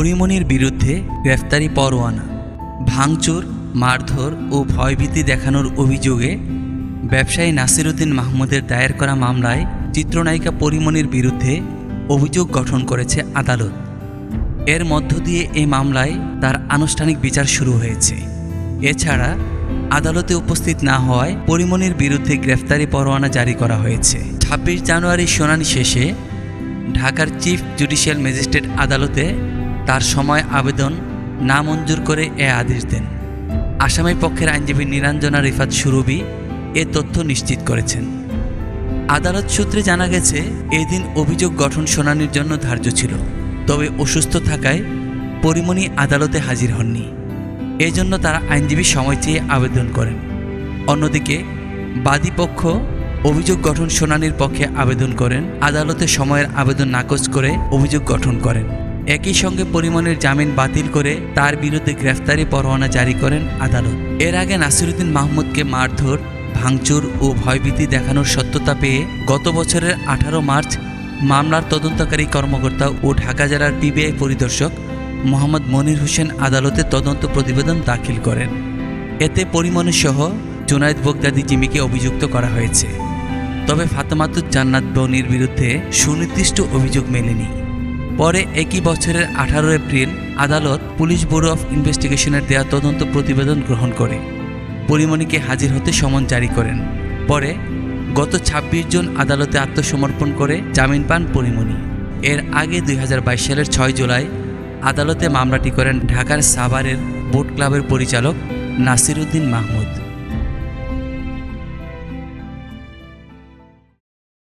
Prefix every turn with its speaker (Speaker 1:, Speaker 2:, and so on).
Speaker 1: পরিমণির বিরুদ্ধে গ্রেফতারি পরোয়ানা, ভাঙচুর, মারধর ও ভয়ভীতি দেখানোর অভিযোগে ব্যবসায়ী নাসিরুদ্দিন মাহমুদের দায়ের করা মামলায় চিত্রনায়িকা পরিমণির বিরুদ্ধে অভিযোগ গঠন করেছে আদালত। এর মধ্য দিয়ে এই মামলায় তার আনুষ্ঠানিক বিচার শুরু হয়েছে। এছাড়া আদালতে উপস্থিত না হওয়ায় পরিমণির বিরুদ্ধে গ্রেফতারি পরোয়ানা জারি করা হয়েছে। ছাব্বিশ জানুয়ারি শুনানি শেষে ঢাকার চিফ জুডিশিয়াল ম্যাজিস্ট্রেট আদালতে তার সময় আবেদন নামঞ্জুর করে এ আদেশ দেন। আসামি পক্ষের আইনজীবী নিরঞ্জনা রিফাত সুরভি এ তথ্য নিশ্চিত করেছেন। আদালত সূত্রে জানা গেছে, এদিন অভিযোগ গঠন শুনানির জন্য ধার্য ছিল, তবে অসুস্থ থাকায় পরিমণি আদালতে হাজির হননি। এজন্য তারা আইনজীবী সময় চেয়ে আবেদন করেন। অন্যদিকে বাদীপক্ষ অভিযোগ গঠন শুনানির পক্ষে আবেদন করেন, আদালতে সময়ের আবেদন নাকচ করে অভিযোগ গঠন করেন। একই সঙ্গে পরিমাণের জামিন বাতিল করে তার বিরুদ্ধে গ্রেফতারি পরোয়ানা জারি করেন আদালত। এর আগে নাসিরুদ্দিন মাহমুদকে মারধর, ভাঙচুর ও ভয়ভীতি দেখানোর সত্যতা পেয়ে গত বছরের আঠারো মার্চ মামলার তদন্তকারী কর্মকর্তা ও ঢাকা জেলার পিবিআই পরিদর্শক মোহাম্মদ মনির হোসেন আদালতে তদন্ত প্রতিবেদন দাখিল করেন। এতে পরিমণি সহ জুনায়দ বগদাদি জিমিকে অভিযুক্ত করা হয়েছে। তবে ফাতেমাতুজ জান্নাত বনির বিরুদ্ধে সুনির্দিষ্ট অভিযোগ মেলেনি। পরে একই বছরের আঠারো এপ্রিল আদালত পুলিশ ব্যুরো অফ ইনভেস্টিগেশনের দেয়া তদন্ত প্রতিবেদন গ্রহণ করে। পরিমণিকে হাজির হতে সমন জারি করেন। পরে গত ২৬ জন আদালতে আত্মসমর্পণ করে জামিন পান পরিমণি। এর আগে দুই হাজার বাইশ সালের ছয় জুলাই আদালতে মামলাটি করেন ঢাকার সাভারের বোট ক্লাবের পরিচালক নাসিরুদ্দিন মাহমুদ।